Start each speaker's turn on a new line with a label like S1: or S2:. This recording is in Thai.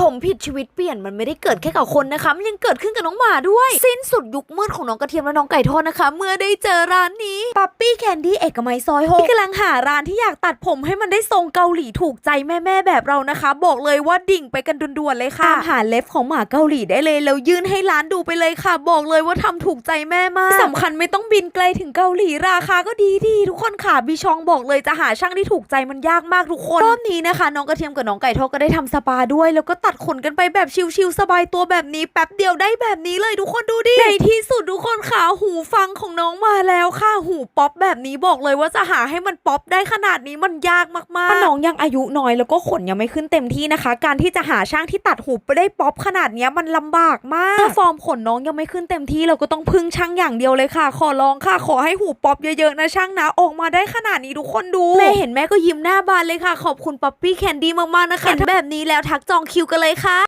S1: ผมผิดชีวิตเปลี่ยนมันไม่ได้เกิดแค่กับคนนะคะมันยังเกิดขึ้นกับน้องหมาด้วย สิ้นสุดยุคมืดของน้องกระเทียมและน้องไก่ทอดนะคะ เมื่อได้เจอร้านนี้ปั๊ปปี้แคนดี้เอกมัยซอยหกที่กำลังหาร้านที่อยากตัดผมให้มันได้ทรงเกาหลีถูกใจแม่ๆแบบเรานะคะ บอกเลยว่าดิ่งไปกันด่วนๆเลยค่ะตามหาเล็บของหมาเกาหลีได้เลยแล้วยื่นให้ร้านดูไปเลยค่ะ บอกเลยว่าทำถูกใจแม่มากที่สำคัญไม่ต้องบินไกลถึงเกาหลีราคาก็ดีดีทุกคนค่ะบีชองบอกเลยจะหาช่างที่ถูกใจมันยากมากทุกคนรอบนี้นะคะ น้องกระเทียมกับน้องไก่ทอดก็ได้ทำสปาด้วยแล้วก็ตัดขนกันไปแบบชิวๆสบายตัวแบบนี้แป๊บเดียวได้แบบนี้เลยทุกคนดูดิในที่สุด นค่ะหูฟังของน้องมาแล้วค่ะหูป๊อปแบบนี้บอกเลยว่าจะหาให้มันป๊อปได้ขนาดนี้มันยากมากๆเพราะน้องยังอายุน้อยแล้วก็ขนยังไม่ขึ้นเต็มที่นะคะ การที่จะหาช่างที่ตัดหูไปได้ป๊อปขนาดเนี้ยมันลำบากมากถ้าฟอร์มขนน้องยังไม่ขึ้นเต็มที่เราก็ต้องพึ่งช่างอย่างเดียวเลยค่ะ ขอร้องค่ะ ขอให้หูป๊อปเยอะๆนะช่างนะออกมาได้ขนาดนี้ทุกคนดูแม่เห็นแม่ก็ยิ้มหน้าบานเลยค่ะ ขอบคุณป๊อปปี้แคนดี้มากๆนะคะเห็นแบบนี้แล้วทักจองคิวกันเลยค่ะ